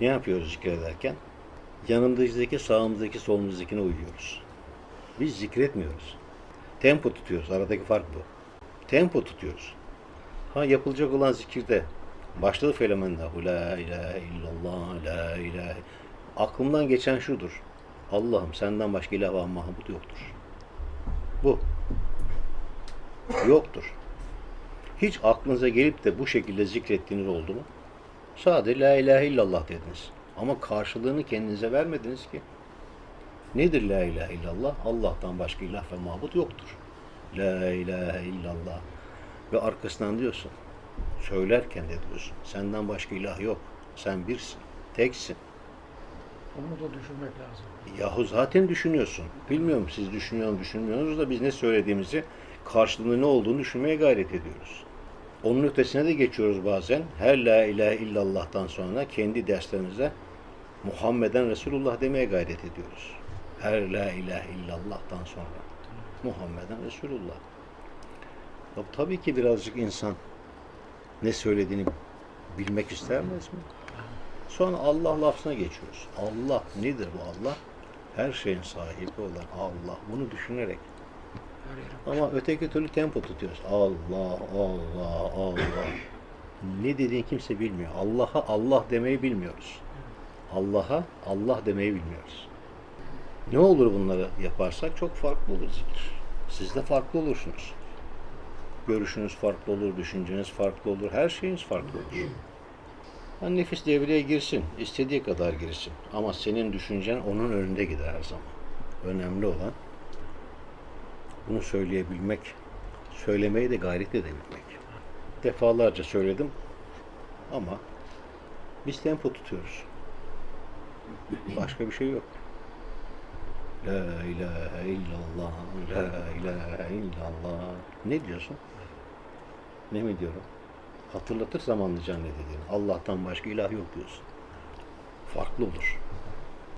Ne yapıyoruz zikrederken? Yanımızdaki, sağımızdaki, solumuzdakine uyuyoruz. Biz zikretmiyoruz. Tempo tutuyoruz. Aradaki fark bu. Tempo tutuyoruz. Ha yapılacak olan zikirde başladı felemennahu la ilahe illallah la ilahe aklımdan geçen şudur. Allah'ım senden başka ilah ve mahmut yoktur. Bu. Yoktur. Hiç aklınıza gelip de bu şekilde zikrettiğiniz oldu mu? Sadece la ilahe illallah dediniz. Ama karşılığını kendinize vermediniz ki. Nedir la ilahe illallah? Allah'tan başka ilah ve mabut yoktur. La ilahe illallah. Ve arkasından diyorsun. Söylerken de diyorsun. Senden başka ilah yok. Sen birsin. Teksin. Onu da düşünmek lazım. Yahu zaten düşünüyorsun. Bilmiyorum siz düşünüyor mu düşünmüyorsunuz da biz ne söylediğimizi karşılığında ne olduğunu düşünmeye gayret ediyoruz. Onun ötesine de geçiyoruz bazen. Her la ilahe illallah'tan sonra kendi derslerimize Muhammeden Resulullah demeye gayret ediyoruz. Her la ilahe illallah'tan sonra Muhammeden Resulullah. Tabii ki birazcık insan ne söylediğini bilmek istermez mi? Sonra Allah lafzına geçiyoruz. Allah nedir bu Allah? Her şeyin sahibi olan Allah. Bunu düşünerek. Ama öteki türlü tempo tutuyoruz. Allah, Allah, Allah. Ne dediğini kimse bilmiyor. Allah'a Allah demeyi bilmiyoruz. Allah'a Allah demeyi bilmiyoruz. Ne olur bunları yaparsak çok farklı olur zikir. Siz de farklı olursunuz. Görüşünüz farklı olur, düşünceniz farklı olur, her şeyiniz farklı olur. Ha, nefis devreye girsin, istediği kadar girsin. Ama senin düşüncen onun önünde gider her zaman. Önemli olan bunu söyleyebilmek, söylemeye de gayret edebilmek. Defalarca söyledim ama biz tempo tutuyoruz. Başka bir şey yok. La ilahe illallah, la ilahe illallah. Ne diyorsun? Ne mi diyorum? Hatırlatır zamanlıcan ne dediğini. Allah'tan başka ilah yok diyorsun. Farklı olur.